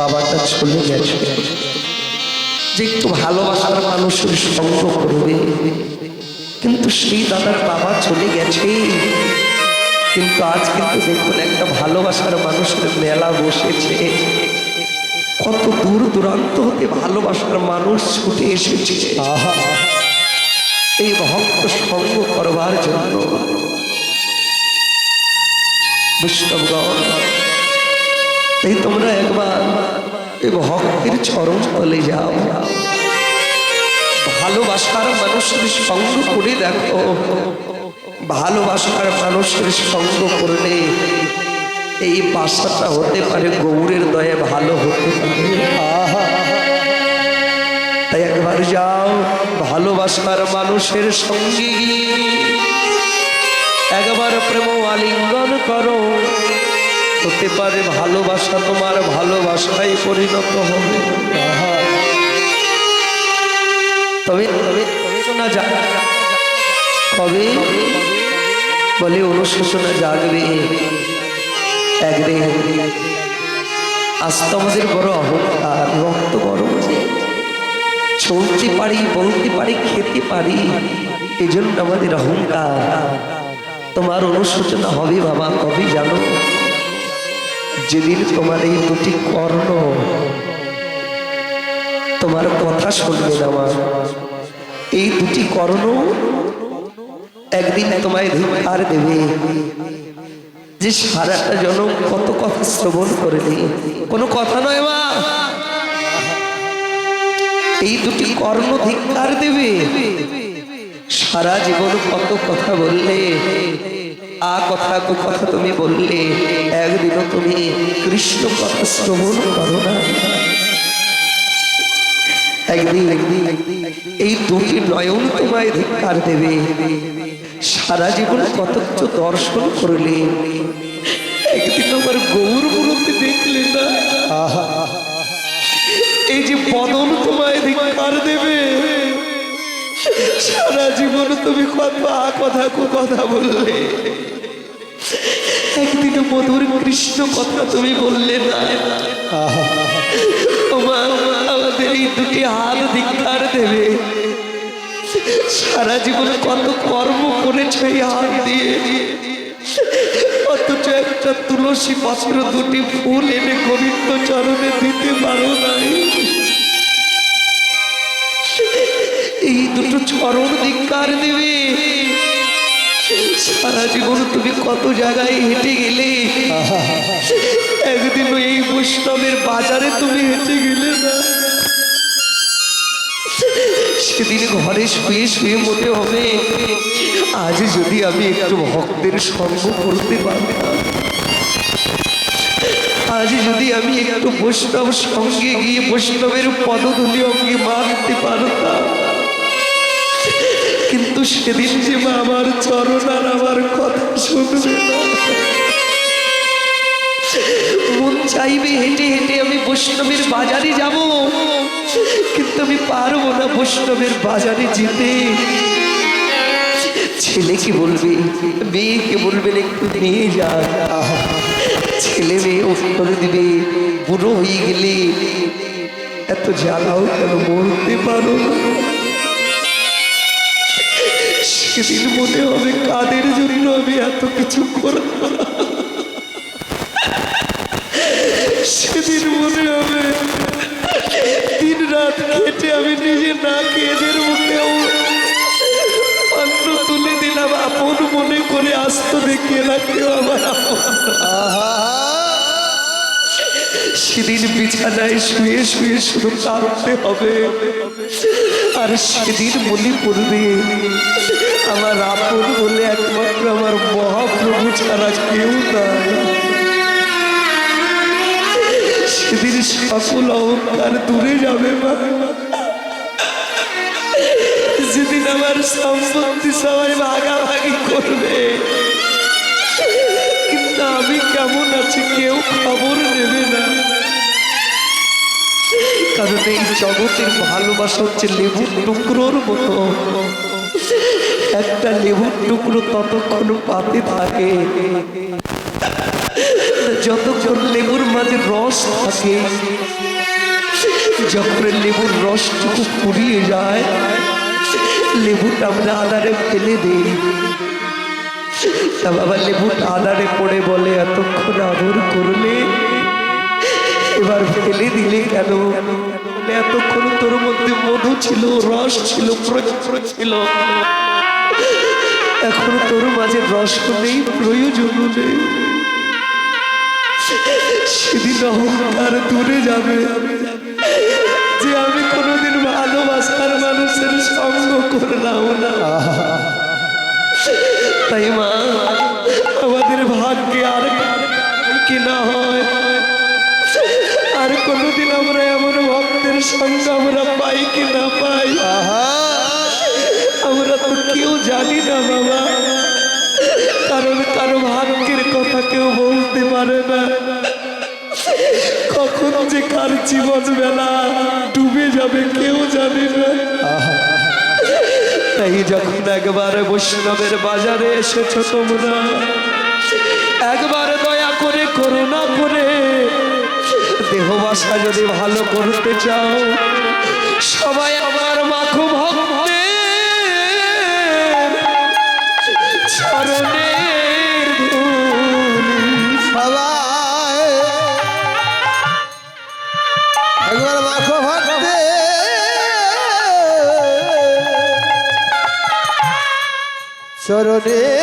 বাবাটা চলে গেছে। যে একটু ভালোবাসার মানুষের সঙ্গ করবে। কিন্তু সেই দাদার বাবা চলে গেছে। কিন্তু আজ কিন্তু দেখুন একটা ভালোবাসার মানুষের মেলা বসেছে। কত দূর দূরান্ত হতে ভালোবাসার মানুষ ছুটে এসেছে। এই ভক্ত সঙ্গ করবার জন্য বৈষ্ণবগণ এই তোমরা একবার এই ভক্তের চরণ তলে যাও। ভালোবাসার মানুষের সঙ্গ করে দেখো। ভালোবাসার মানুষের সঙ্গ করলে এই বাসাটা হতে পারে, গৌরের দয়ে ভালো হতে পারে। তাই একবার যাও, ভালোবাসার মানুষের সঙ্গে। একবার প্রেম আলিঙ্গন করো। হতে পারে ভালোবাসা তোমার ভালোবাসায় পরিণত হবে। তবে শোনা কবে? বলে অনুশোচনা জাগবে। একদিন আজ তো আমাদের বড় অহংকার রক্ত বড় যে চলতে পারি, বলতে পারি, খেতে পারি এই জন্য আমাদের অহংকার। তোমার অনুশোচনা হবে বাবা, কবে জানো? যেদিন তোমার এই দুটি কর্ণ তোমার কথা শুনবে আমার এই দুটি কর্ণ একদিন তোমায় ধিকার দেবে। যে সারাটা জনম কত কথা শ্রবণ করে করেনি। কোনো কথা নয় মা। এই দুটি কর্ণ ধিকার দেবে। সারা জীবন কত কথা বললে। আ কথা কু কথা তুমি বললে, একদিনও তুমি কৃষ্ণ কথা শ্রবণ করো না। একদিন একদিন এই দুটি নয়ন তোমায় ধিকার দেবে। সারা জীবন কত কিছু দর্শন করলে। একদিন আমার গৌর মূর্তি দেখলে না। এই যে বদন তোমায় ধিকার দেবে। সারা জীবন তুমি কত কথা কো কথা বললে। একদিন মধুর কৃষ্ণ কথা তুমি বললে না। আমাদের এই দুটি হাত ধিকার দেবে। সারা জীবন কত কর্ম করেছে এই হাত দিয়ে। অথচ একটা তুলসী পাত্র দুটি ফুল এনে গোবিন্দ চরণে দিতে পারো নাই। এই দুটো চরণ ধিকার দেবে। সারা জীবন তুমি কত জায়গায় হেঁটে গেলে, একদিন এই বৈষ্ণবের বাজারে তুমি হেঁটে গেলে সেদিন ঘরে শুয়ে শুয়ে মনে হবে, আজ যদি আমি একটু ভক্তের সঙ্গ করতে পারতাম, আজ যদি আমি একটু বৈষ্ণব সঙ্গে গিয়ে বৈষ্ণবের পদধূলি অঙ্গে মারতে পারতাম। কিন্তু সেদিন যে আমার চরণ আর আমার কথা শুনবে মন চাইবে হেঁটে হেঁটে আমি বৈষ্ণবের বাজারে যাব, কিন্তু আমি পারব না বৈষ্ণবের বাজারে যেতে। ছেলেকে বলবে, মেয়েকে বলবেন একটু নিয়ে যা। ছেলে মেয়ে উত্তর দিবে, বুড়ো হয়ে গেলে এত জ্বালাও কেন, বলতে পারো না? সেদিন মনে হবে, কাদের জন্য আমি এত কিছু করলাম সেদিন মনে হবে, দিন রাত খেটে আমি নিজে না খেয়েদের মুখে অন্ন তুলে দিলাম, আপন মনে করে আসতো দেখে না কেউ আমার। সেদিন বিছানায় শুয়ে শুয়ে শুধু কাঁদতে হবে। আর সেদিন মনে পড়বে আমার আপন বলে একমাত্র আমার মহাপ্রভু ছাড়া কেউ নাই। সেদিন সকল অহংকার দূরে যাবে মা। যেদিন আমার সম্পত্তি সবাই ভাগাভাগি করবে জগতের ভালোবাসা হচ্ছে লেবুর টুকরোর মতো। একটা লেবুর টুকরো ততক্ষণ পাতে থাকে। যতক্ষণ লেবুর মাঝে রস থাকে যখন লেবুর রসটুকু পুড়িয়ে যায়, লেবুটা আমরা আদারে ফেলে দিই। বাবা লেবুটা আদারে পড়ে বলে, এতক্ষণ আদর করলে, এবার ফেলে দিলে কেন? এতক্ষণ তোর মধ্যে মধু ছিল, রস ছিল, প্রচুর ছিল। এখন তোর মাঝে রস নেই, প্রয়োজন নেই। সেদিন অহংকার দূরে যাবে। যে আমি কোনোদিন ভালোবাসার মানুষের সঙ্গ করলাম না। তাই মা ভক্তের সঙ্গ আমরা পাই কি না পাই? আমরা তো কেউ জানি না বাবা। কারণ কারও ভাগ্যের কথা কেউ বলতে পারে না। কখন যে কার জীবন বেলা ডুবে যাবে কেউ জানে না। তাই যখন একবার বৈষ্ণবের বাজারে এসেছ তোমরা একবার দয়া করে করুণা করে দেহ বাসা যদি ভালো করতে চাও সবাই আমার মাখো ভক্তের চরণের মাখো ভক্তে চরণে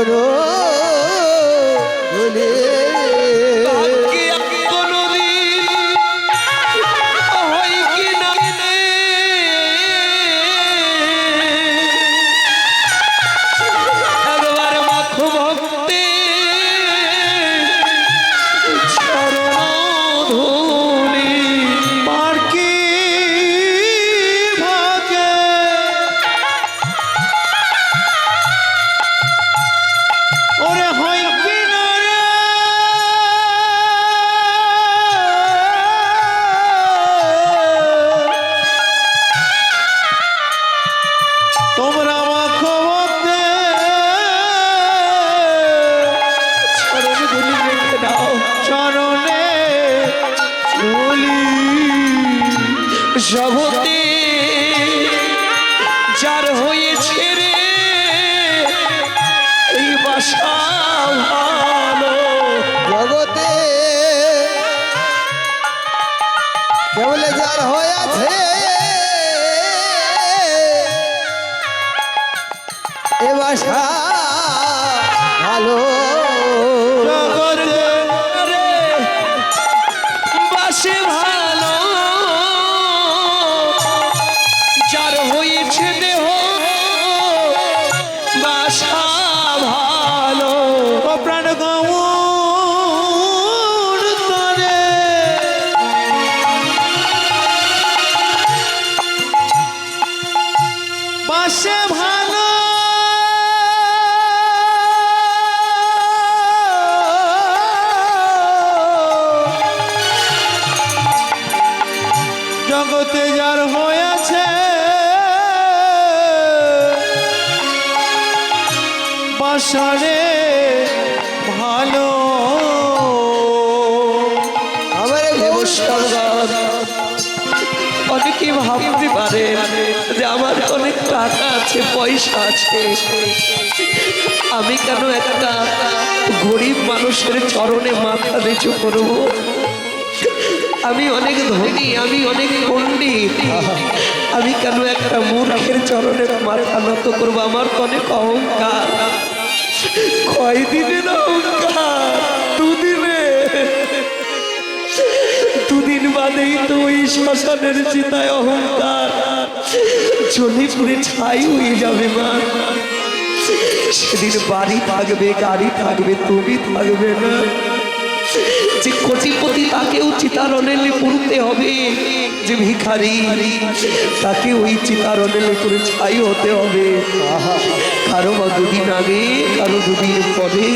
চরণ ধুলি। অনেকে ভাবতে পারে যে আমার অনেক টাকা আছে, পয়সা আছে? আমি কেন একটা গরিব মানুষের চরণে মাথা নিচু করব? আমি অনেক ধনী, আমি অনেক পণ্ডিত। আমি কেন একটা মূর্খের চরণে মাথা নত করব? আমার তো অনেক অহংকার। কয়দিনের অহংকার? দুদিন বাদেই তো ওই শ্মশানের চিতায় অহংকার। চলে পুরে ছাই হয়ে যাবে মা। সেদিন বাড়ি থাকবে, গাড়ি থাকবে, তুমি থাকবে না। যে কোটিপতি তাকেও চিতারণেলে পড়তে হবে, যে ভিখারি তাকে ওই চিতারণেলে করে ছাই হতে হবে। কারও বা দুদিন আগে, কারও দুদিন পরে।